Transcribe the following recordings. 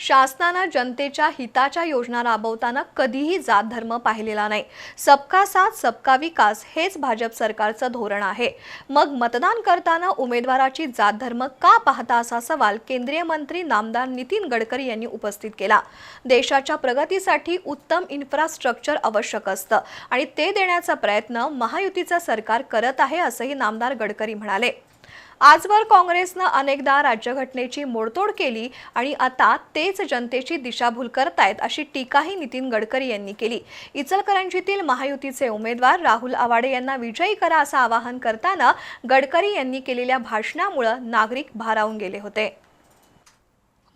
शासनानं जनतेच्या हिताच्या योजना राबवताना कधीही जात धर्म पाहिलेला नाही. सबका साथ सबका विकास हेच भाजप सरकारचं धोरण आहे. मग मतदान करताना उमेदवाराची जात धर्म का पाहता असा सवाल केंद्रीय मंत्री नामदार नितीन गडकरी यांनी उपस्थित केला. देशाच्या प्रगतीसाठी उत्तम इन्फ्रास्ट्रक्चर आवश्यक असतं आणि ते देण्याचा प्रयत्न महायुतीचं सरकार करत आहे असंही नामदार गडकरी म्हणाले. आजवर काँग्रेसनं अनेकदा राज्यघटनेची मोडतोड केली आणि आता तेच जनतेची दिशाभूल करतायत अशी टीकाही नितीन गडकरी यांनी केली. इचलकरंजीतील महायुतीचे उमेदवार राहुल आवाडे यांना विजयी करा असं आवाहन करताना गडकरी यांनी केलेल्या भाषणामुळं नागरिक भारावून गेले होते.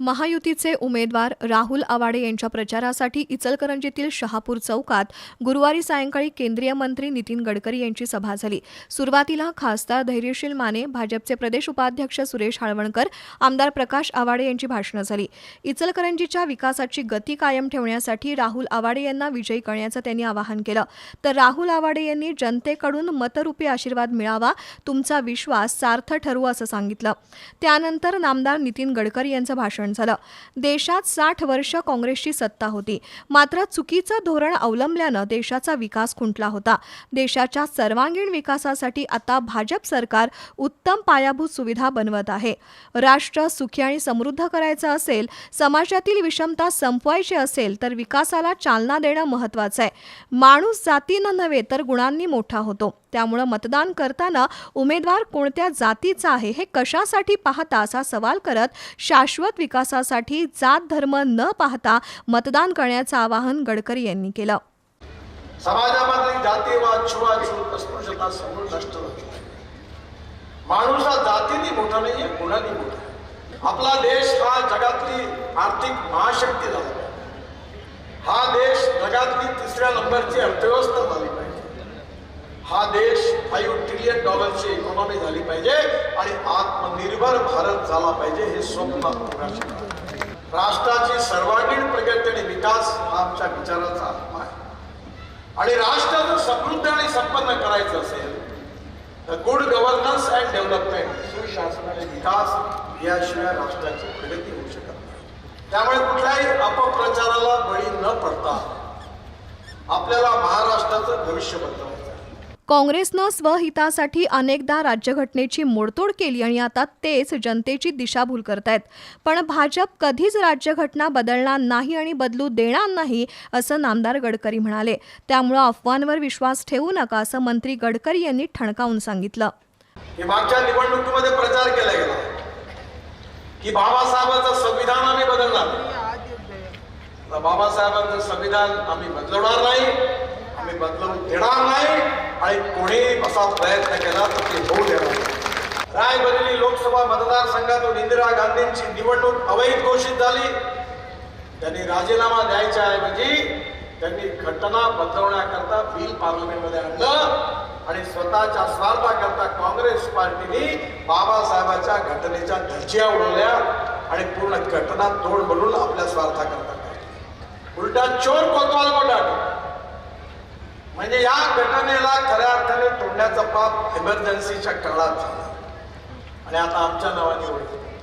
महायुतीचे उमेदवार राहुल आवाडे यांच्या प्रचारासाठी इचलकरंजीतील शहापूर चौकात गुरुवारी सायंकाळी केंद्रीय मंत्री नितीन गडकरी यांची सभा झाली. सुरुवातीला खासदार धैर्यशील माने भाजपचे प्रदेश उपाध्यक्ष सुरेश हाळवणकर आमदार प्रकाश आवाडे यांची भाषणं झाली. इचलकरंजीच्या विकासाची गती कायम ठेवण्यासाठी राहुल आवाडे यांना विजयी करण्याचं त्यांनी आवाहन केलं. तर राहुल आवाडे यांनी जनतेकडून मतरूपी आशीर्वाद मिळावा तुमचा विश्वास सार्थ ठरू असं सांगितलं. त्यानंतर नामदार नितीन गडकरी यांचं भाषण झालं. देशात साठ वर्ष काँग्रेसची सत्ता होती. मात्र चुकीचं धोरण अवलंबल्यानं देशाचा विकास खुंटला होता. देशाच्या सर्वांगीण विकासासाठी आता भाजप सरकार उत्तम पायाभूत सुविधा बनवत आहे. राष्ट्र सुखी आणि समृद्ध करायचं असेल समाजातील विषमता संपवायची असेल तर विकासाला चालना देणं महत्त्वाचं आहे. माणूस जातीनं नव्हे तर गुणांनी मोठा होतो. त्यामुळं मतदान करताना उमेदवार कोणत्या जातीचा आहे हे कशासाठी पाहता असा सवाल करत शाश्वत विकासासाठी जात धर्म न पाहता मतदान करण्याचं आवाहन गडकरी यांनी केलं. समाजामध्ये जातीवाद छुवाछूत अस्पृश्यता समोर नष्ट झाली माणूस हा जातीने मोठा नाहीये गुणांनी मोठा आपला देश हा जगातली आर्थिक महाशक्ती झाला. हा देश जगातली तिसऱ्या नंबरची अर्थव्यवस्था झाली. हा देश फाईव्ह ट्रिलियन डॉलरची इकॉनॉमी झाली पाहिजे आणि आत्मनिर्भर भारत झाला पाहिजे हे स्वप्न राष्ट्राची सर्वांगीण प्रगती आणि विकास हा आमच्या विचाराचा आत्मा आहे. आणि राष्ट्र जर समृद्ध आणि संपन्न करायचं असेल तर गुड गव्हर्नन्स अँड डेव्हलपमेंट सुशासन आणि विकास याशिवाय राष्ट्राची प्रगती होऊ शकत नाही. त्यामुळे कुठल्याही अपप्रचाराला बळी न पडता आपल्याला महाराष्ट्राचं भविष्य बदलवायचं काँग्रेसनं स्वहितासाठी अनेकदा राज्यघटनेची मोडतोड केली आणि आता तेच जनतेची दिशाभूल करतायत. पण भाजप कधीच राज्यघटना बदलणार नाही आणि बदलू देणार नाही असं नामदार गडकरी म्हणाले. त्यामुळं अफवांवर विश्वास ठेवू नका असं मंत्री गडकरी यांनी ठणकावून सांगितलं. मागच्या निवडणुकीमध्ये प्रचार केला गेला. की बाबासाहेबांचं संविधान आम्ही बदलणार बाबासाहेबांचं संविधान आम्ही बदलवणार नाही आम्ही बदलवून देणार नाही. आणि कोणीही असा प्रयत्न केला तर ते होऊ देणार रायबरेली लोकसभा मतदारसंघातून इंदिरा गांधींची निवडणूक अवैध घोषित झाली. त्यांनी राजीनामा द्यायच्या ऐवजी त्यांनी घटना बदलवण्याकरता बिल पार्लमेंटमध्ये आणलं आणि स्वतःच्या स्वार्थाकरता काँग्रेस पार्टीने बाबासाहेबाच्या घटनेच्या धर्ज्या उडवल्या आणि पूर्ण घटना तोड बनवून आपल्या स्वार्थाकरता उलटा चोर कोतवाल कोटाट म्हणजे या घटनेला खऱ्या अर्थाने तोडण्याचा पाप इमर्जन्सीच्या काळात झाला. आणि आता आमच्या नावाने ओळखलं